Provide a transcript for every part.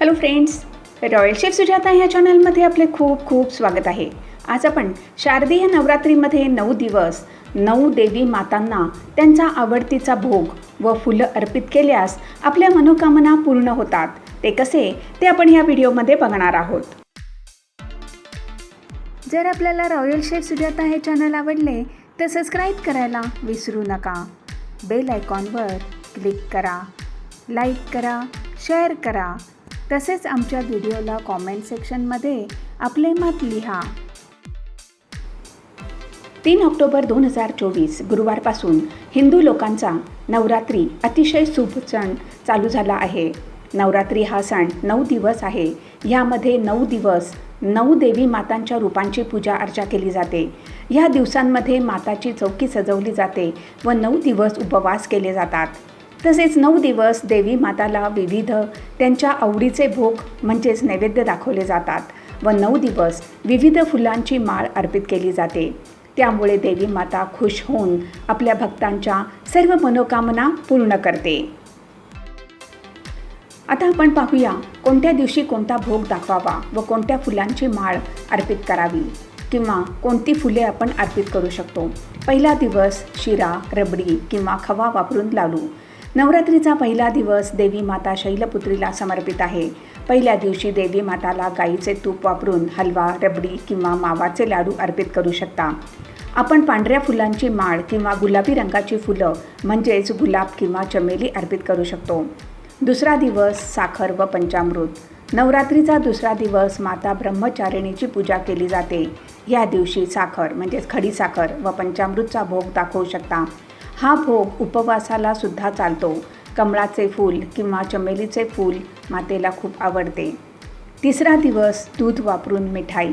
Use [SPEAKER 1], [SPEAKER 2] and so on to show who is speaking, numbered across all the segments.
[SPEAKER 1] Hello friends royal chef Sujata ह्या चॅनलमध्ये आपले खूप खूप स्वागत आहे. आज आपण शारदीय नवरात्रीमध्ये नऊ दिवस नऊ देवी मातांना त्यांचा आवडतीचा भोग व फुलं अर्पित केल्यास आपल्या मनोकामना पूर्ण होतात. ते कसे? ते आपण या व्हिडिओमध्ये बघणार आहोत. जर आपल्याला रॉयल शेफ सुजाता हे चॅनल आवडले तर सबस्क्राईब करायला विसरू नका. बेल आयकॉनवर क्लिक करा. लाईक करा. शेअर करा. तसेच आमच्या व्हिडिओला कॉमेंट सेक्शनमध्ये आपले मत लिहा. तीन ऑक्टोबर दोन हजार चोवीस गुरुवारपासून हिंदू लोकांचा नवरात्री अतिशय शुभ सण चालू झाला आहे. नवरात्री हा सण नऊ दिवस आहे. यामध्ये नऊ दिवस नऊ देवी मातांच्या रूपांची पूजा अर्चा केली जाते. या दिवसांमध्ये माताची चौकी सजवली जाते व नऊ दिवस उपवास केले जातात. तसेच नऊ दिवस देवी माताला विविध त्यांच्या आवडीचे भोग म्हणजेच नैवेद्य दाखवले जातात व नऊ दिवस विविध फुलांची माळ अर्पित केली जाते. त्यामुळे देवी माता खुश होऊन आपल्या भक्तांच्या सर्व मनोकामना पूर्ण करते. आता आपण पाहूया कोणत्या दिवशी कोणता भोग दाखवावा व कोणत्या फुलांची माळ अर्पित करावी किंवा कोणती फुले आपण अर्पित करू शकतो. पहिला दिवस शिरा रबडी किंवा खवा वापरून लाडू. नवरात्रीचा पहिला दिवस देवी माता शैलपुत्रीला समर्पित आहे. पहिल्या दिवशी देवी माताला गाईचे तूप वापरून हलवा रबडी किंवा मावाचे लाडू अर्पित करू शकता. आपण पांढऱ्या फुलांची माळ किंवा गुलाबी रंगाची फुलं म्हणजेच गुलाब किंवा चमेली अर्पित करू शकतो. दुसरा दिवस साखर व पंचामृत. नवरात्रीचा दुसरा दिवस माता ब्रह्मचारिणीची पूजा केली जाते. या दिवशी साखर म्हणजेच खडी साखर व पंचामृतचा भोग दाखवू शकता. हा भोग उपवासाला सुद्धा चालतो. कमळाचे फूल किंवा चमेलीचे फूल मातेला खूप आवडते. तिसरा दिवस दूध वापरून मिठाई.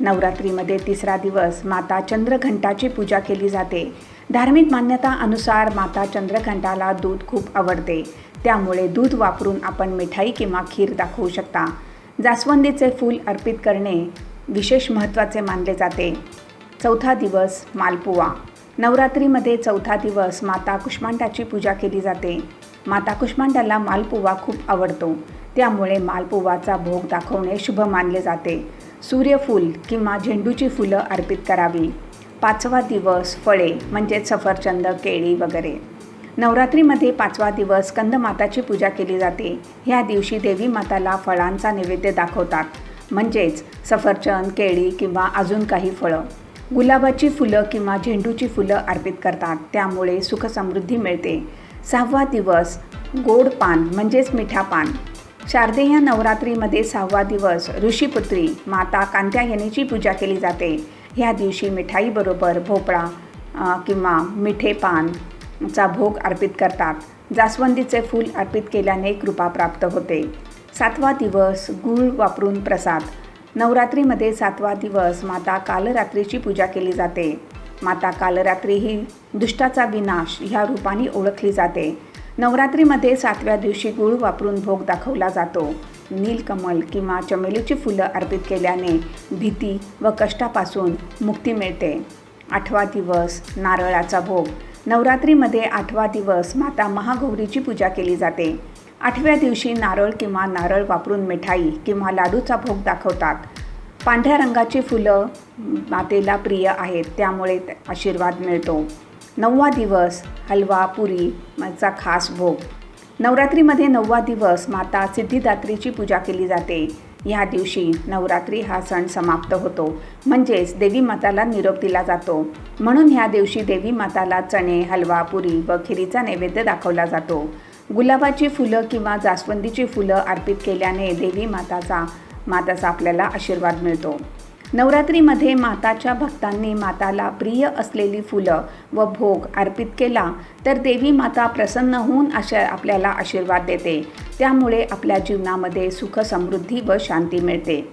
[SPEAKER 1] नवरात्रीमध्ये तिसरा दिवस माता चंद्रघंटाची पूजा केली जाते. धार्मिक मान्यता अनुसार माता चंद्रघंटाला दूध खूप आवडते. त्यामुळे दूध वापरून आपण मिठाई किंवा खीर दाखवू शकता. जास्वंदीचे फूल अर्पित करणे विशेष महत्त्वाचे मानले जाते. चौथा दिवस मालपुवा. नवरात्रीमध्ये चौथा दिवस माता कुष्मांडाची पूजा केली जाते. माता कुष्मांडाला मालपुवा खूप आवडतो. त्यामुळे मालपुवाचा भोग दाखवणे शुभ मानले जाते. सूर्यफूल किंवा झेंडूची फुलं अर्पित करावी. पाचवा दिवस फळे म्हणजेच सफरचंद केळी वगैरे. नवरात्रीमध्ये पाचवा दिवस कंदमाताची पूजा केली जाते. ह्या दिवशी देवी माताला फळांचा नैवेद्य दाखवतात. म्हणजेच सफरचंद केळी किंवा अजून काही फळं. गुलाबाची फुलं किंवा झेंडूची फुलं अर्पित करतात. त्यामुळे सुखसमृद्धी मिळते. सहावा दिवस गोड पान म्हणजेच मिठा पान. शारदेय नवरात्रीमध्ये सहावा दिवस ऋषीपुत्री माता कांत्यायनीची पूजा केली जाते. ह्या दिवशी मिठाईबरोबर भोपळा किंवा मिठे पान चा भोग अर्पित करतात. जास्वंदीचे फूल अर्पित केल्याने कृपा प्राप्त होते. सातवा दिवस गूळ वापरून प्रसाद. नवरात्रीमध्ये सातवा दिवस माता कालरात्रीची पूजा केली जाते. माता कालरात्री ही दुष्टाचा विनाश ह्या रूपाने ओळखली जाते. नवरात्रीमध्ये सातव्या दिवशी गुळ वापरून भोग दाखवला जातो. नीलकमल किंवा चमेलीची फुलं अर्पित केल्याने भीती व कष्टापासून मुक्ती मिळते. आठवा दिवस नारळाचा भोग. नवरात्रीमध्ये आठवा दिवस माता महागौरीची पूजा केली जाते. आठव्या दिवशी नारळ किंवा नारळ वापरून मिठाई किंवा लाडूचा भोग दाखवतात. पांढऱ्या रंगाची फुलं मातेला प्रिय आहेत त्यामुळे आशीर्वाद मिळतो. नववा दिवस हलवा पुरी चा खास भोग. नवरात्रीमध्ये नववा दिवस माता सिद्धिदात्रीची पूजा केली जाते. या दिवशी नवरात्री हा सण समाप्त होतो. म्हणजेच देवी माताला निरोप दिला जातो. म्हणून ह्या दिवशी देवी माताला चणे हलवा पुरी व खिरीचा नैवेद्य दाखवला जातो. गुलाबाची फुलं किंवा जास्वंदीची फुलं अर्पित केल्याने देवी माताचा माताचा आपल्याला आशीर्वाद मिळतो. नवरात्रीमध्ये माताच्या भक्तांनी माताला प्रिय असलेली फुलं व भोग अर्पित केला तर देवी माता प्रसन्न होऊन अशा आपल्याला आशीर्वाद देते. त्यामुळे आपल्या जीवनामध्ये सुख समृद्धी व शांती मिळते.